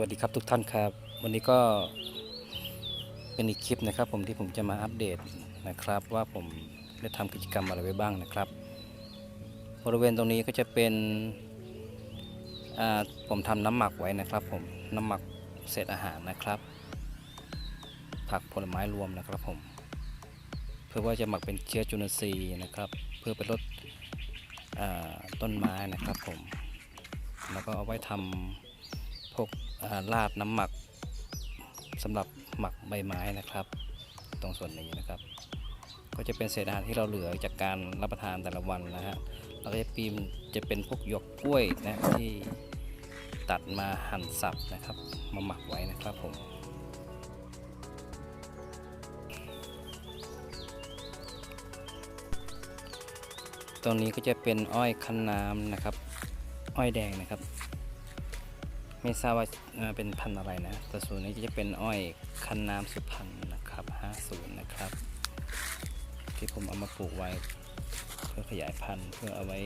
วัสดีครับทุกท่านครับ วันนี้ก็เป็นอีกคลิปนะครับผมที่ผมจะมาอัปเดตนะครับ ว่าผมได้ทำกิจกรรมอะไรไว้บ้างนะครับ บริเวณตรงนี้ก็จะเป็นผมทำน้ำหมักไว้นะครับ ผมน้ำหมักเศษอาหารนะครับ ผักผลไม้รวมนะครับผม เพื่อว่าจะหมักเป็นเชื้อจุลินทรีย์นะครับ เพื่อไปลดต้นไม้นะครับผมแล้วก็เอาไว้ทำพวก ราดน้ำหมักสำหรับหมักใบไม้นะครับ ตรงส่วนนี้นะครับ ก็จะเป็นเศษอาหารที่เราเหลือจากการรับประทานแต่ละวันนะฮะเราก็จะปีมจะเป็นพวกหยวกกล้วยนะที่ตัดมาหั่นสับนะครับ มาหมักไว้นะครับผมตรงนี้ก็จะเป็นอ้อยคั้นน้ำนะครับ อ้อยแดงนะครับ ไม่ทราบว่าเป็นพันธุ์อะไรนะแต่ส่วนนี้จะเป็นอ้อยคั้นน้ำสุพรรณนะครับ 50 นะครับ ที่ผมเอามาปลูกไว้ เพื่อขยายพันธุ์เพื่อเอาไว้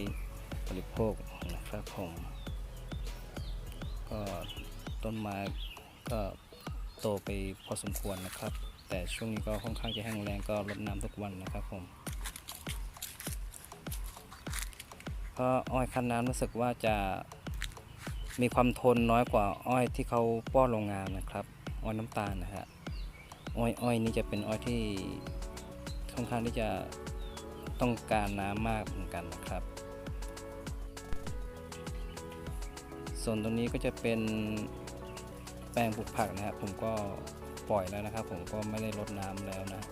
บริโภคนะครับผมก็ต้นไม้ก็โตไปพอสมควรนะครับ แต่ช่วงนี้ก็ค่อนข้างจะแห้งแล้งก็รดน้ำทุกวันนะครับผมเพราะอ้อยคั้นน้ำรู้สึกว่าจะ มีความทนน้อยกว่าอ้อยที่เขาป้อนโรงงานนะครับ อ้อยน้ำตาลนะฮะอ้อยอ้อยนี่จะเป็นอ้อยที่ค่อนข้างที่จะต้องการน้ำมากเหมือนกันนะครับ ส่วนตรงนี้ก็จะเป็นแปลงปลูกผักนะครับผมก็ปล่อยแล้วนะครับ ผมก็ไม่ได้รดน้ำแล้วนะ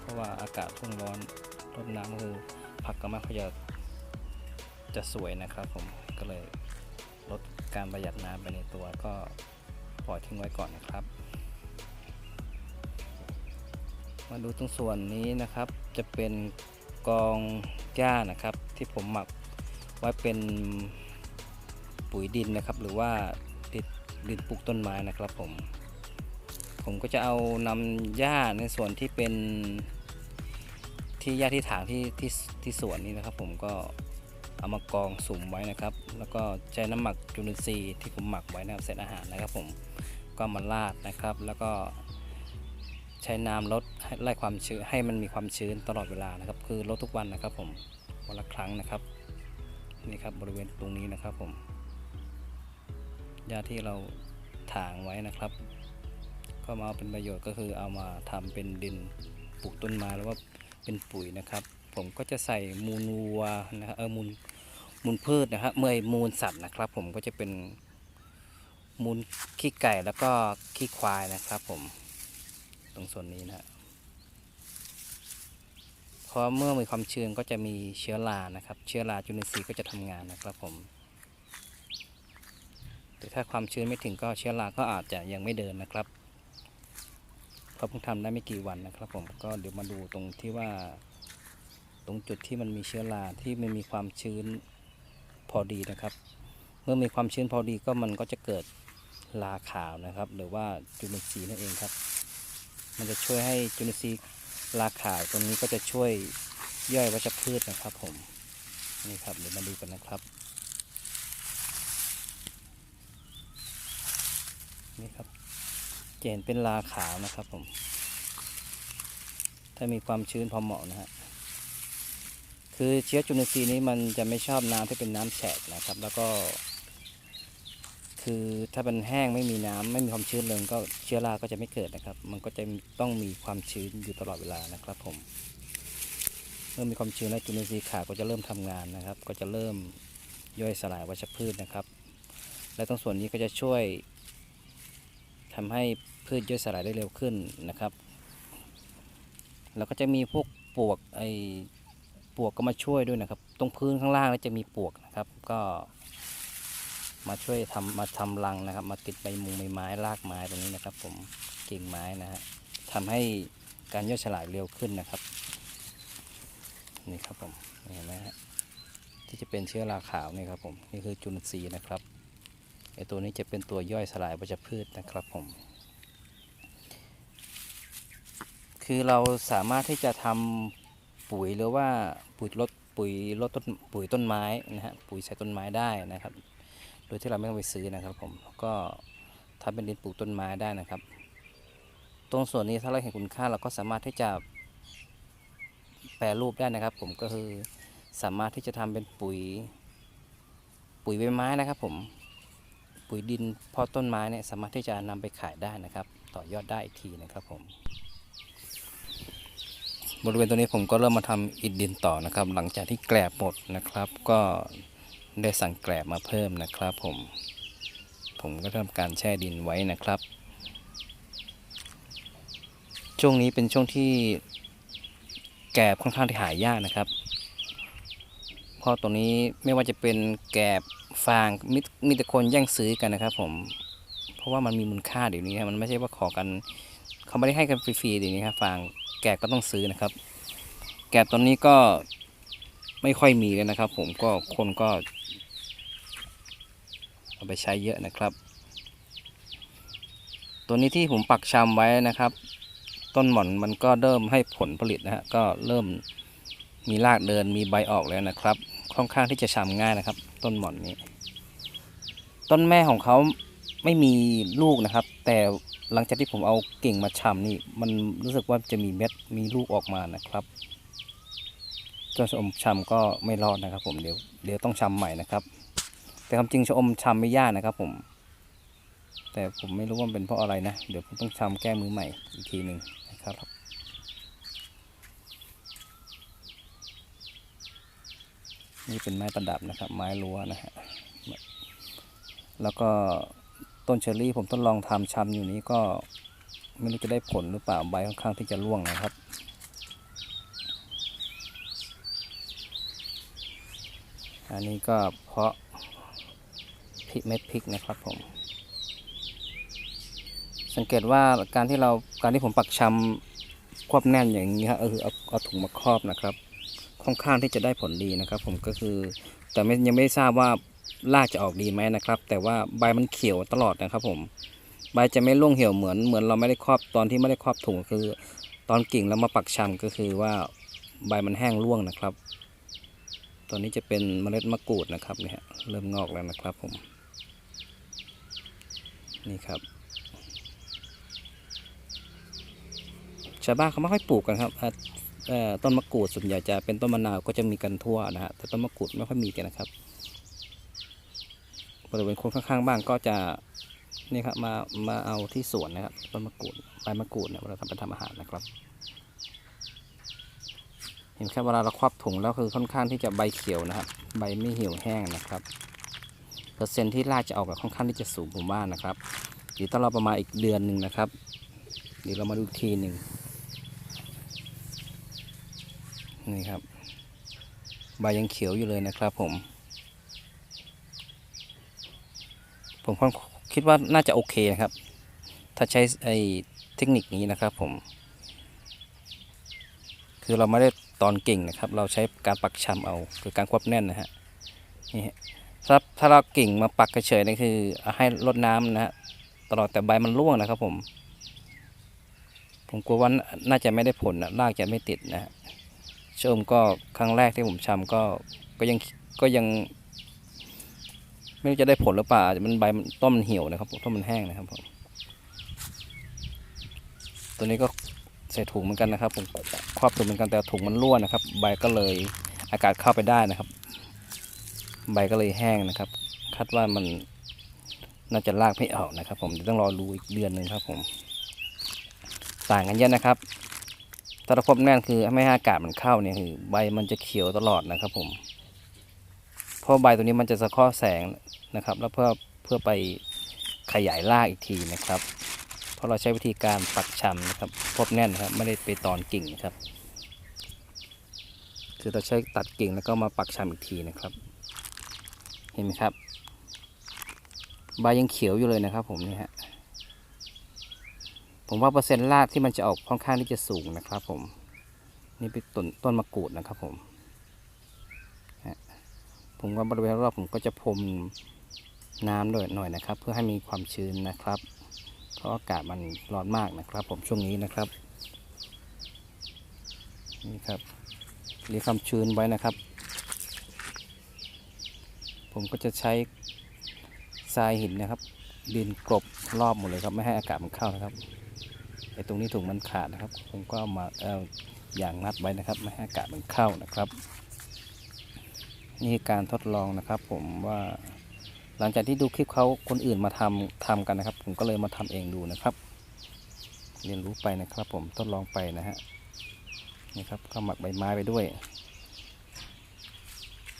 เพราะว่าอากาศทุ่งร้อนรดน้ำคือผักก็ไม่ค่อยจะจะสวยนะครับ ผมก็เลย การประหยัดน้ำไปในตัวก็ปล่อยทิ้งไว้ก่อนนะครับ มาดูตรงส่วนนี้นะครับ จะเป็นกองหญ้านะครับ ที่ผมหมักไว้เป็นปุ๋ยดินนะครับ หรือว่าดินดินปลูกต้นไม้นะครับผม ผมก็จะเอานำหญ้าในส่วนที่เป็นที่หญ้าที่ถางที่ที่ที่สวนนี้นะครับ ผมก็ เอามากองสุมไว้นะครับ แล้วก็ใช้น้ำหมักจุลินทรีย์ที่ผมหมักไว้นะครับเศษอาหารนะครับผมก็มาราดนะครับ แล้วก็ใช้น้ำลดไล่ความชื้นให้มันมีความชื้นตลอดเวลานะครับ คือลดทุกวันนะครับผมวันละครั้งนะครับนี่ครับบริเวณตรงนี้นะครับผมหญ้าที่เราถางไว้นะครับ ก็มาเอาเป็นประโยชน์ก็คือเอามาทำเป็นดินปลูกต้นไม้หรือว่าเป็นปุ๋ยนะครับ ผมก็จะใส่มูลวัวนะครับเออมูล มูลพืชนะครับเมื่อยมูลสัตว์นะครับ ผมก็จะเป็นมูลขี้ไก่แล้วก็ขี้ควายนะครับ ผมตรงส่วนนี้นะเพราะเมื่อมีความชื้นก็จะมีเชื้อรานะครับ เชื้อราจุลินทรีย์ก็จะทำงานนะครับผมแต่ถ้าความชื้นไม่ถึงก็เชื้อราก็อาจจะยังไม่เดินนะครับเพราะเพิ่งทำได้ไม่กี่วันนะครับ ผมก็เดี๋ยวมาดูตรงที่ว่า ตรงจุดที่มันมีเชื้อราที่มันมีความชื้น พอดีนะครับ เมื่อมีความชื้นพอดีก็มันก็จะเกิดราขาวนะครับ หรือว่าจุลินทรีย์นั่นเองครับ มันจะช่วยให้จุลินทรีย์ราขาวตรงนี้ก็จะช่วยย่อยวัชพืชนะครับผมนี่ครับเดี๋ยวมาดูกันนะครับ นี่ครับเห็นเป็นราขาวนะครับผม ถ้ามีความชื้นพอเหมาะนะฮะ คือเชื้อจุลินทรีย์นี้มันจะไม่ชอบน้ำที่เป็นน้ำแฉะนะครับ แล้วก็ คือถ้ามันแห้งไม่มีน้ำไม่มีความชื้นเลยก็เชื้อราก็จะไม่เกิดนะครับ มันก็จะต้องมีความชื้นอยู่ตลอดเวลานะครับ ผมเมื่อมีความชื้นแล้วจุลินทรีย์ขาก็จะเริ่มทำงานนะครับ ก็จะเริ่มย่อยสลายวัชพืชนะครับ และตรงส่วนนี้ก็จะช่วยทำให้พืชย่อยสลายได้เร็วขึ้นนะครับ แล้วก็จะมีพวกปวกไอ ปวกก็มาช่วยด้วยนะครับ ตรงพื้นข้างล่างแล้วจะมีปวกนะครับ ก็ มาช่วยทำมาทำรังนะครับ มาติดใบมุงใบไม้รากไม้ตรงนี้นะครับ ผมกิ่งไม้นะฮะทำให้การย่อยสลายเร็วขึ้นนะครับ นี่ครับผมเห็นไหมฮะที่จะเป็นเชื้อราขาวนี่ครับผมนี่คือจุลินทรีย์นะครับไอตัวนี้จะเป็นตัวย่อยสลายวัชพืชนะครับผม คือเราสามารถที่จะทำ ปุ๋ยหรือว่าปุ๋ยลดปุ๋ยลดต้นปุ๋ยต้นไม้นะฮะปุ๋ยใส่ต้นไม้ได้นะครับ โดยที่เราไม่ต้องไปซื้อนะครับผมก็ทำเป็นดินปลูกต้นไม้ได้นะครับ ตรงส่วนนี้ถ้าเราเห็นคุณค่าเราก็สามารถที่จะแปรรูปได้นะครับ ผมก็คือสามารถที่จะทำเป็นปุ๋ย ปุ๋ยใบไม้นะครับ ผมปุ๋ยดินเพาะต้นไม้เนี่ยสามารถที่จะนำไปขายได้นะครับ ต่อยอดได้อีกทีนะครับผม บริเวณตรงนี้ผมก็เริ่มมาทำอิฐดินต่อนะครับ หลังจากที่แกลบหมดนะครับ ก็ได้สั่งแกลบมาเพิ่มนะครับผม ผมก็ทำการแช่ดินไว้นะครับ ช่วงนี้เป็นช่วงที่แกลบค่อนข้างที่หายากนะครับเพราะตรงนี้ไม่ว่าจะเป็นแกลบฟางมมีแต่คนแย่งซื้อกันนะครับ ผม เพราะว่ามันมีมูลค่าเดี๋ยวนี้ครับมันไม่ใช่ว่าขอกันเขาไม่ได้ให้กันฟรีๆเดี๋ยวนี้ครับฟาง แกะก็ต้องซื้อนะครับ แกะตอนนี้ก็ไม่ค่อยมีเลยนะครับ ผมก็คนก็เอาไปใช้เยอะนะครับ ตัวนี้ที่ผมปักชำไว้นะครับ ต้นหม่อนมันก็เริ่มให้ผลผลิตนะฮะก็เริ่มมีรากเดินมีใบออกแล้วนะครับ ค่อนข้างที่จะชำง่ายนะครับ ต้นหม่อนนี้ ต้นแม่ของเขา ไม่มีลูกนะครับ แต่หลังจากที่ผมเอาเก่งมาชำนี่ มันรู้สึกว่าจะมีเม็ดมีลูกออกมานะครับจนชะอมชำก็ไม่รอดนะครับ ผมเดี๋ยวเดี๋ยวต้องชำใหม่นะครับ แต่ความจริงชะอมชำไม่ยากนะครับ ผม แต่ผมไม่รู้ว่าเป็นเพราะอะไรนะเดี๋ยวผมต้องชำแก้มือใหม่อีกทีหนึ่งนะครับนี่เป็นไม้ประดับนะครับ ไม้รั้วนะฮะแล้วก็ ต้นเชอรี่ผมทดลองทำชำอยู่นี้ก็ไม่รู้จะได้ผลหรือเปล่าใบค่อนข้างที่จะร่วงนะครับอันนี้ก็เพาะพริกเม็ดพริกนะครับผม สังเกตว่าการที่เราการที่ผมปักชำควบแน่นอย่างนี้ครับเออเอาเอาถุงมาครอบนะครับ ค่อนข้างที่จะได้ผลดีนะครับ ผมก็คือ แต่ไม่ยังไม่ทราบว่า รากจะออกดีไหมนะครับ แต่ว่าใบมันเขียวตลอดนะครับผมใบจะไม่ร่วงเหี่ยวเหมือนเหมือนเราไม่ได้ครอบตอนที่ไม่ได้ครอบถุงคือ ตอนกิ่งแล้วมาปักชำก็คือว่าใบมันแห้งร่วงนะครับ ตอนนี้จะเป็นเมล็ดมะกรูดนะครับเนี่ยเริ่มงอกแล้วนะครับผม นี่ครับชาวบ้านเขาไม่ค่อยปลูกกันครับต้นมะกรูดส่วนใหญ่จะเป็นต้นมะนาวก็จะมีกันทั่วนะฮะแต่ต้นมะกรูดไม่ค่อยมีกันนะครับ บริเวณคนข้างๆบ้านก็จะนี่ครับมามาเอาที่สวนนะครับต้นมะกรูดใบมะกรูดเนี่ยเวลาทำไปทำอาหารนะครับ เห็นแค่เวลาเราครอบถุงแล้วคือค่อนข้างที่จะใบเขียวนะครับ ใบไม่เหี่ยวแห้งนะครับเปอร์เซ็นต์ที่รากจะออกกับค่อนข้างที่จะสูงผมว่านะครับเดี๋ยวต้องรอประมาณอีกเดือนหนึ่งนะครับเดี๋ยวเรามาดูทีหนึ่งนี่ครับ ใบยังเขียวอยู่เลยนะครับผม ผมคิดว่าน่าจะโอเคนะครับ ถ้าใช้ไอ้เทคนิคนี้นะครับผม คือเราไม่ได้ตอนเก่งนะครับ เราใช้การปักชำเอาคือการควบแน่นนะฮะนี่ฮะถ้าถ้าเรากิ่งมาปักเฉยๆนี่คือให้รดน้ำนะฮะตลอดแต่ใบมันร่วงนะครับผม ผมกลัวว่าน่าจะไม่ได้ผลนะรากจะไม่ติดนะฮะชมก็ครั้งแรกที่ผมชำก็ก็ยังก็ยัง ไม่รู้จะได้ผลหรือเปล่ามันใบมันต้นมันเหี่ยวนะครับต้นมันแห้งนะครับผมตัวนี้ก็ใส่ถุงเหมือนกันนะครับ ผมครอบถุงเหมือนกันแต่ถุงมันรั่วนะครับ ใบก็เลยอากาศเข้าไปได้นะครับ ใบก็เลยแห้งนะครับคาดว่ามันน่าจะลากไม่ออกนะครับ ผมเดี๋ยวต้องรอดูอีกเดือนหนึ่งครับผม ต่างกันเยอะนะครับถ้าเราพบแน่นคือไม่ให้อากาศมันเข้าเนี่ยคือใบมันจะเขียวตลอดนะครับ ผมเพราะใบตัวนี้มันจะสะท้อนแสง นะครับ แล้วเพื่อเพื่อไปขยายรากอีกทีนะครับ เพราะเราใช้วิธีการปักชำนะครับพบแน่นนะครับไม่ได้ไปตอนกิ่งนะครับ คือเราใช้ตัดกิ่งแล้วก็มาปักชำอีกทีนะครับ เห็นไหมครับใบยังเขียวอยู่เลยนะครับ ผมนี่ฮะผมว่าเปอร์เซ็นต์รากที่มันจะออกค่อนข้างที่จะสูงนะครับ ผม นี่เป็นต้นต้นมะกรูดนะครับ ผมผมว่าบริเวณรอบผมก็จะพรม น้ำด้วยหน่อยนะครับ เพื่อให้มีความชื้นนะครับ เพราะอากาศมันร้อนมากนะครับ ผมช่วงนี้นะครับนี่ครับเรียกความชื้นไว้นะครับ ผมก็จะใช้ทรายหินนะครับ ดินกลบรอบหมดเลยครับไม่ให้อากาศมันเข้านะครับไอ้ตรงนี้ถุงมันขาดนะครับ ผมก็เอามาเอาอย่างนัดไว้นะครับ ไม่ให้อากาศมันเข้านะครับ นี่การทดลองนะครับ ผมว่า หลังจากที่ดูคลิปเขาคนอื่นมาทำทำกันนะครับ ผมก็เลยมาทำเองดูนะครับ เรียนรู้ไปนะครับ ผมทดลองไปนะฮะนี่ครับก็หมักใบไม้ไปด้วย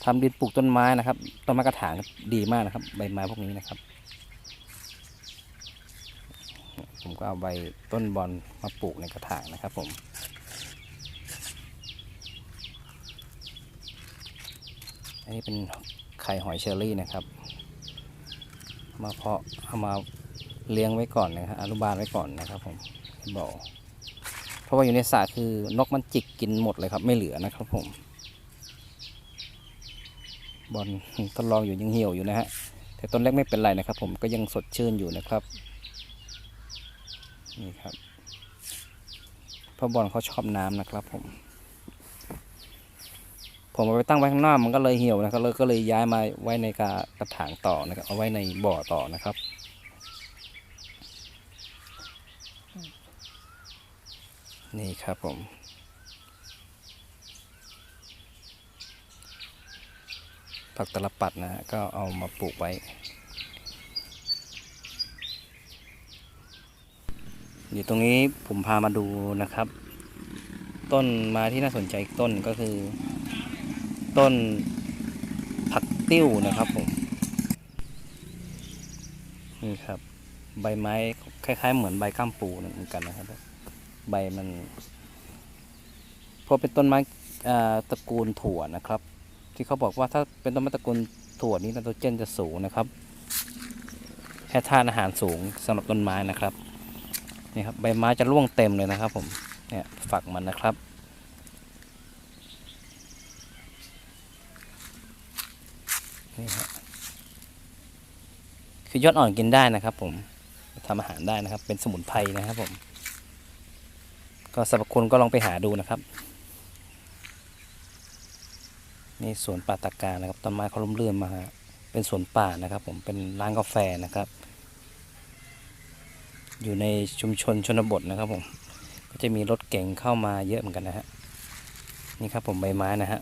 ทำดินปลูกต้นไม้นะครับต้นไม้กระถางดีมากนะครับ ใบไม้พวกนี้นะครับ ผมก็เอาใบต้นบอลมาปลูกในกระถางนะครับ ผมอันนี้เป็นไข่หอยเชอรี่นะครับ มาเพาะเอามาเลี้ยงไว้ก่อนนะครับอนุบาลไว้ก่อนนะครับผมบ่อเพราะว่าอยู่ในสระคือนกมันจิกกินหมดเลยครับ ไม่เหลือนะครับผมบอลทดลองอยู่ยังเหี่ยวอยู่นะฮะแต่ต้นเล็กไม่เป็นไรนะครับ ผมก็ยังสดชื่นอยู่นะครับนี่ครับเพราะบอลเขาชอบน้ำนะครับผม ผมเอาไปตั้งไว้ข้างนอกมันก็เลยเหี่ยวนะครับเลยก็เลยย้ายมาไว้ในกระกระถางต่อนะครับ เอาไว้ในบ่อต่อนะครับนี่ครับผม ผักตะลปัดนะฮะก็เอามาปลูกไว้ อยู่ตรงนี้ผมพามาดูนะครับ ต้นมาที่น่าสนใจต้นก็คือ ต้นผักติ้วนะครับผม นี่ครับ ใบไม้คล้ายๆ เหมือนใบก้ามปูเหมือนกันนะครับ ใบมันเพราะเป็นต้นไม้ตระกูลถั่วนะครับ ที่เขาบอกว่าถ้าเป็นต้นไม้ตระกูลถั่วนี้ไนโตรเจนจะสูงนะครับให้ธาตุอาหารสูงสำหรับต้นไม้นะครับนี่ครับใบไม้จะร่วงเต็มเลยนะครับ ผมเนี่ยฝักมันนะครับ นี่ฮะคือยอดอ่อนกินได้นะครับ ผมทำอาหารได้นะครับ เป็นสมุนไพรนะครับ ผม ก็สรรพคุณก็ลองไปหาดูนะครับนี่สวนป่าตะกานะครับต้นไม้เขาล้มเลื่อนมาเป็นสวนป่านะครับ ผมเป็นร้านกาแฟนะครับ อยู่ในชุมชนชนบทนะครับ ผม ก็จะมีรถเก๋งเข้ามาเยอะเหมือนกันนะฮะนี่ครับผมใบไม้นะฮะ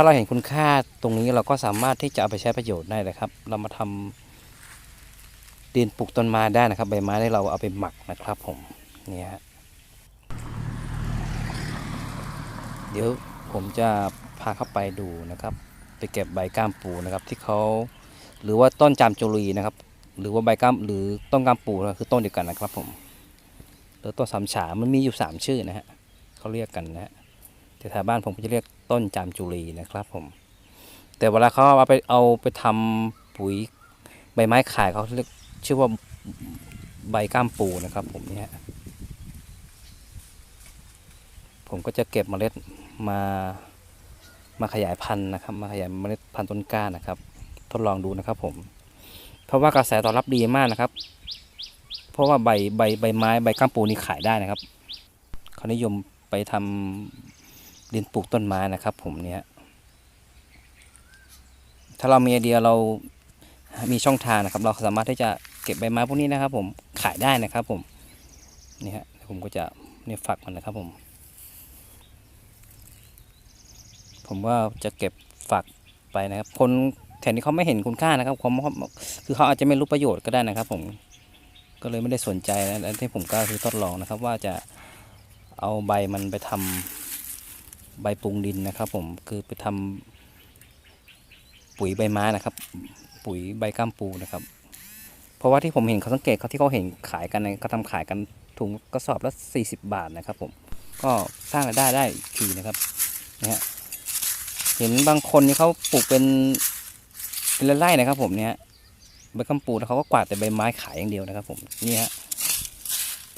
ถ้าเราเห็นคุณค่าตรงนี้เราก็สามารถที่จะเอาไปใช้ประโยชน์ได้เลยครับ เรามาทำดินปลูกต้นไม้ได้นะครับ ใบไม้ที่เราเอาไปหมักนะครับ ผมนี่ฮะเดี๋ยวผมจะพาเข้าไปดูนะครับ ไปเก็บใบก้ามปูนะครับ ที่เขาหรือว่าต้นจามจุรีนะครับ หรือว่าใบก้ามหรือต้นก้ามปูก็คือต้นเดียวกันนะครับผมหรือต้นสามฉามันมีอยู่สามชื่อนะฮะเขาเรียกกันนะฮะ แต่แถวบ้านผมก็จะเรียกต้นจามจุรีนะครับผม แต่เวลาเขาเอาไปเอาไปทำปุ๋ยใบไม้ขายเขาเรียกชื่อว่าใบก้ามปูนะครับ ผมเนี่ยผมก็จะเก็บเมล็ดมามาขยายพันธุ์นะครับ มาขยายเมล็ดพันธุ์ต้นกล้านะครับ ทดลองดูนะครับ ผม เพราะว่ากระแสตอบรับดีมากนะครับ เพราะว่าใบใบใบไม้ใบก้ามปูนี่ขายได้นะครับเขานิยมไปทำ ดินปลูกต้นไม้นะครับ ผมเนี่ยถ้าเรามีไอเดียเรามีช่องทางนะครับ เราสามารถที่จะเก็บใบไม้พวกนี้นะครับ ผมขายได้นะครับ ผมนี่ฮะผมก็จะเนี่ยฝักมันนะครับ ผม ผมว่าจะเก็บฝักไปนะครับ คนแถวนี้เขาไม่เห็นคุณค่านะครับเขาคือเขาอาจจะไม่รู้ประโยชน์ก็ได้นะครับ ผมก็เลยไม่ได้สนใจนะและที่ผมก็คือทดลองนะครับ ว่าจะเอาใบมันไปทำ ใบปรุงดินนะครับผมคือไปทำปุ๋ยใบไม้นะครับ ปุ๋ยใบก้ามปูนะครับ เพราะว่าที่ผมเห็นเขาสังเกตเขาที่เขาเห็นขายกันเขาทำขายกันถุงกระสอบละ40 บาทนะครับ ผมก็สร้างรายได้ได้อีกทีนะครับนะฮะเห็นบางคนนี่เขาปลูกเป็นเป็นไร่นะครับ ผมเนี่ยใบก้ามปูแล้วเขาก็กวาดแต่ใบไม้ขายอย่างเดียวนะครับ ผมนี่ฮะ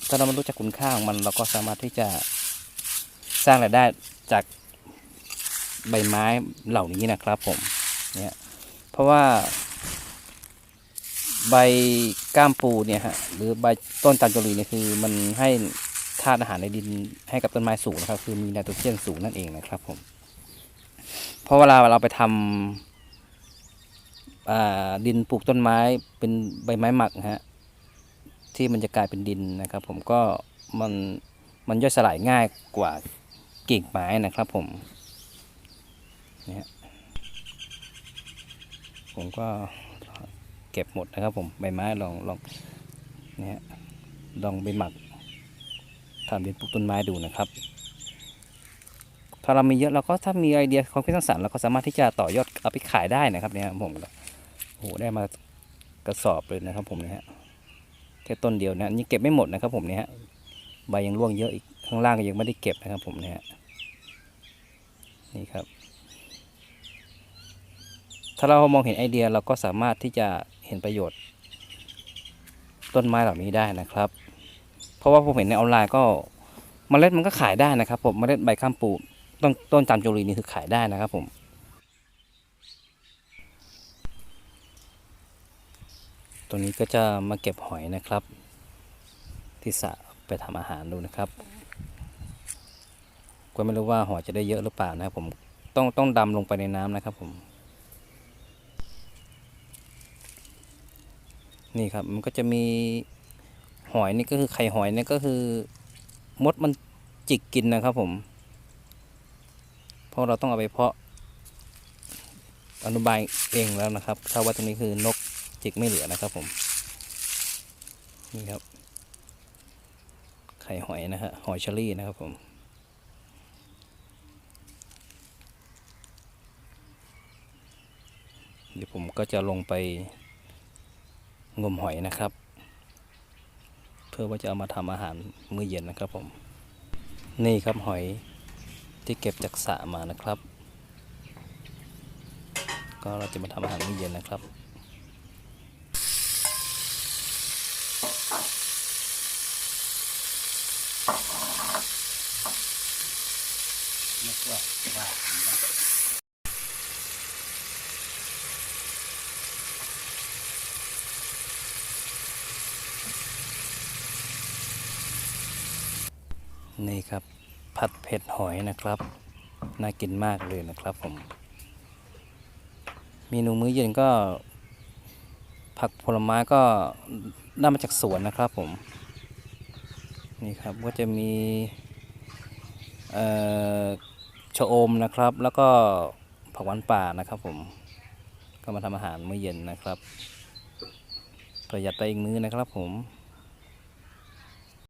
ถ้าเราไม่รู้จักคุณค่าของมันเราก็สามารถที่จะสร้างรายได้ จากใบไม้เหล่านี้นะครับผมเนี่ยเพราะว่าใบก้ามปูเนี่ยฮะหรือใบต้นจามจุรีเนี่ยคือมันให้ธาตุอาหารในดินให้กับต้นไม้สูงนะครับ คือมีไนโตรเจนสูงนั่นเองนะครับผมเพราะเวลาเราไปทำอ่าดินปลูกต้นไม้เป็นใบไม้หมักฮะที่มันจะกลายเป็นดินนะครับ ผมก็มันมันย่อยสลายง่ายกว่า กิ่งไม้นะครับผมเนี่ยผมก็เก็บหมดนะครับผมใบไม้ลองลองเนี่ยลองไปหมักทำดินปลูกต้นไม้ดูนะครับ ถ้าเรามีเยอะเราก็ถ้ามีไอเดียความคิดสร้างสรรค์เราก็สามารถที่จะต่อยอดเอาไปขายได้นะครับเนี่ยผมโอ้โหได้มากระสอบเลยนะครับผมเนี่ยฮะแค่ต้นเดียวนะอันนี่เก็บไม่หมดนะครับผมเนี่ยฮะใบยังร่วงเยอะอีกข้างล่างก็ยังไม่ได้เก็บนะครับผมเนี่ยฮะ นี่ครับ ถ้าเรามองเห็นไอเดียเราก็สามารถที่จะเห็นประโยชน์ ต้นไม้เหล่านี้ได้นะครับ เพราะว่าผมเห็นในออนไลน์ก็เมล็ดมันก็ขายได้นะครับผมเมล็ดใบข้ามปูต้นต้นจามจุรีนี่คือขายได้นะครับผมตัวนี้ก็จะมาเก็บหอยนะครับ ที่สะไปทำอาหารดูนะครับ ก็ไม่รู้ว่าหอยจะได้เยอะหรือเปล่านะครับผมต้องต้องดำลงไปในน้ำนะครับผมนี่ครับมันก็จะมีหอยนี่ก็คือไข่หอยนี่ก็คือมดมันจิกกินนะครับผมเพราะเราต้องเอาไปเพาะอนุบาลเองแล้วนะครับถ้าว่าตรงนี้คือนกจิกไม่เหลือนะครับผมนี่ครับไข่หอยนะฮะหอยเชอรี่นะครับผม เดี๋ยวผมก็จะลงไปงมหอยนะครับ เพื่อว่าจะเอามาทำอาหารมื้อเย็นนะครับผม นี่ครับหอยที่เก็บจากสระมานะครับ ก็เราจะมาทำอาหารมื้อเย็นนะครับ นี่ครับผัดเผ็ดหอยนะครับ น่ากินมากเลยนะครับผมเมนูมื้อเย็นก็ ผักผลไม้ก็ได้มาจากสวนนะครับผม นี่ครับก็จะมีชะอมนะครับ แล้วก็ผักหวานป่านะครับผม ก็มาทำอาหารมื้อเย็นนะครับ ประหยัดไปอีกมื้อนะครับผม